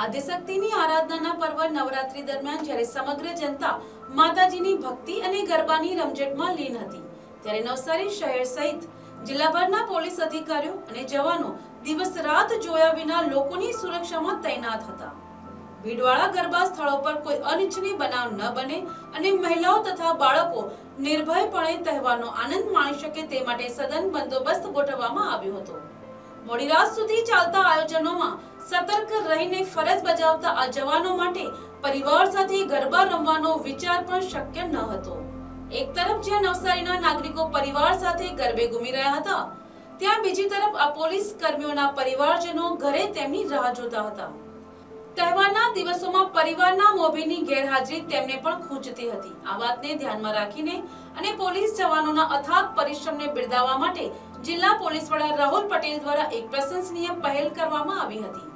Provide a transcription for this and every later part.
આદ્યશક્તિની આરાધનાના પર્વ નવરાત્રી દરમિયાન જ્યારે સમગ્ર જનતા માતાજીની ભક્તિ અને ગરબાની રમઝટમાં લીન હતી, ત્યારે નવસારી શહેર સહિત જિલ્લાભરના પોલીસ અધિકારીઓ અને જવાનો દિવસ રાત જોયા વિના લોકોની સુરક્ષામાં તૈનાત હતા. ભીડવાળા ગરબા સ્થળો પર કોઈ અનિચ્છનીય બનાવ ન બને અને મહિલાઓ તથા બાળકો નિર્ભયપણે તહેવારનો આનંદ માણી શકે તે માટે સઘન બંદોબસ્ત ગોઠવવામાં આવ્યો હતો. મોડી રાત સુધી ચાલતા આયોજનોમાં સતર્ક રહીને ફરજ બજાવતા આ જવાનો માટે પરિવાર સાથે ગરબા રમવાનો વિચાર પણ શક્ય ન હતો. એક તરફ જ્યાં નવસારીના નાગરિકો પરિવાર સાથે ગરબે ઘૂમી રહ્યા હતા, ત્યાં બીજી તરફ આ પોલીસ કર્મીઓના પરિવારજનો ઘરે તેમની રાહ જોતા હતા. તહેવારના દિવસોમાં પરિવારના મોભીની ગેરહાજરી તેમને પણ ખૂંચતી હતી. આ વાતને ધ્યાનમાં રાખીને અને પોલીસ જવાનોના અથાગ પરિશ્રમને બિરદાવવા માટે જિલ્લા પોલીસ વડા રાહુલ પટેલ દ્વારા એક પ્રશંસનીય પહેલ કરવામાં આવી હતી.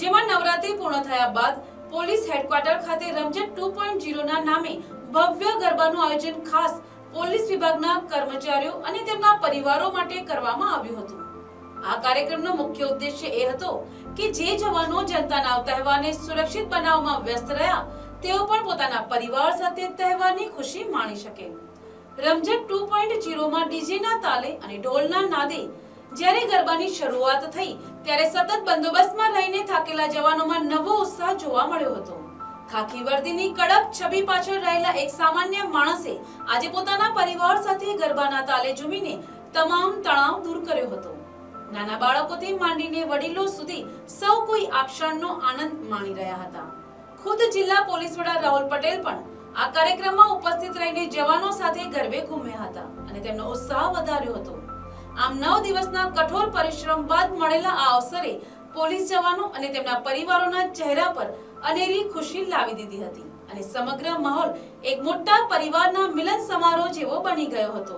જેમાં નવરાત્રી પૂર્ણ થયા બાદ પોલીસ હેડક્વાર્ટર ખાતે રમઝટ ટુ પોઈન્ટ ના નામે ભવ્ય ગરબાનું આયોજન ખાસ પોલીસ વિભાગના કર્મચારીઓ અને તેમના પરિવારો માટે કરવામાં આવ્યું હતું. આ કાર્યક્રમનો મુખ્ય ઉદ્દેશ્ય એ હતો કે જે જવાનો જનતાના તહેવારને સુરક્ષિત બનાવવામાં વ્યસ્ત રહ્યા, તેઓ પણ પોતાના પરિવાર સાથે તહેવારની ખુશી માણી શકે. રમઝટ ટુ પોઈન્ટમાં ડીજેના તાલે અને ઢોલના નાદે જ્યારે ગરબાની શરૂઆત થઈ, ત્યારે સતત બંદોબસ્તમાં રહીને થાકેલા જવાનોમાં નવો ઉત્સાહ જોવા મળ્યો હતો. ખાખી વર્દીની કડક છબી પાછળ રહેલા એક સામાન્ય માણસે આજે પોતાના પરિવાર સાથે ગરબાના તાલે ઝૂમીને તમામ તણાવ દૂર કર્યો હતો. નાના બાળકોથી માંડીને વડીલો સુધી સૌ કોઈ આ ક્ષણનો આનંદ માણી રહ્યા હતા. ખુદ જિલ્લા પોલીસ વડા રાહુલ પટેલ પણ આ કાર્યક્રમમાં ઉપસ્થિત રહીને જવાનો સાથે ગરબે ઘૂમ્યા હતા અને તેમનો ઉત્સાહ વધાર્યો હતો. આમ નવ દિવસના કઠોર પરિશ્રમ બાદ મળેલા આ અવસરે પોલીસ જવાનો અને તેમના પરિવારોના ચહેરા પર અનેરી ખુશી લાવી દીધી હતી અને સમગ્ર માહોલ એક મોટા પરિવારના મિલન સમારોહ જેવો બની ગયો હતો.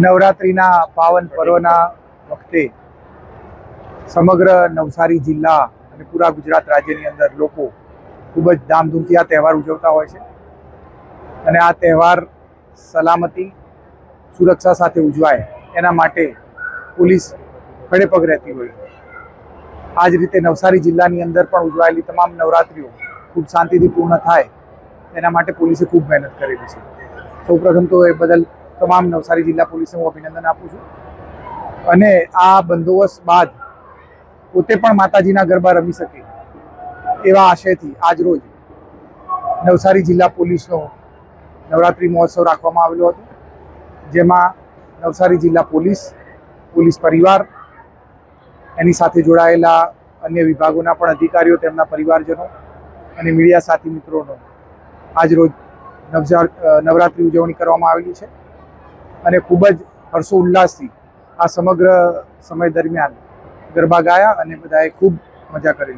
નવરાત્રિના પાવન પર્વના વખતે સમગ્ર નવસારી જિલ્લા અને પૂરા ગુજરાત રાજ્યની અંદર લોકો ખૂબ જ ધામધૂમથી આ તહેવાર ઉજવતા હોય છે. અને આ તહેવાર સલામતી, સુરક્ષા સાથે ઉજવાય એના માટે પોલીસ ખડે પગ રહેતી હોય આ જ રીતે નવસારી જિલ્લાની અંદર પણ ઉજવાયેલી તમામ નવરાત્રિઓ ખૂબ શાંતિથી પૂર્ણ થાય એના માટે પોલીસે ખૂબ મહેનત કરેલી છે. સૌપ્રથમ તો એ બદલ તમામ નવસારી જિલ્લા પોલીસને હું અભિનંદન આપું છું. અને આ બંદોબસ્ત બાદ પોતે પણ માતાજીના ગરબા રમી શકે એવા આશયથી આજ રોજ નવસારી જિલ્લા પોલીસનો નવરાત્રિ મહોત્સવ રાખવામાં આવેલો હતો, જેમાં નવસારી જિલ્લા પોલીસ પોલીસ પરિવાર, એની સાથે જોડાયેલા અન્ય વિભાગોના પણ અધિકારીઓ, તેમના પરિવારજનો અને મીડિયા સાથી મિત્રોનો આજરોજ નવરાત્રિ ઉજવણી કરવામાં આવેલી છે. અને ખૂબ જ હર્ષોલ્લાસથી આ સમગ્ર સમય દરમિયાન ગરબા ગાયા અને બધાએ ખૂબ મજા કરેલી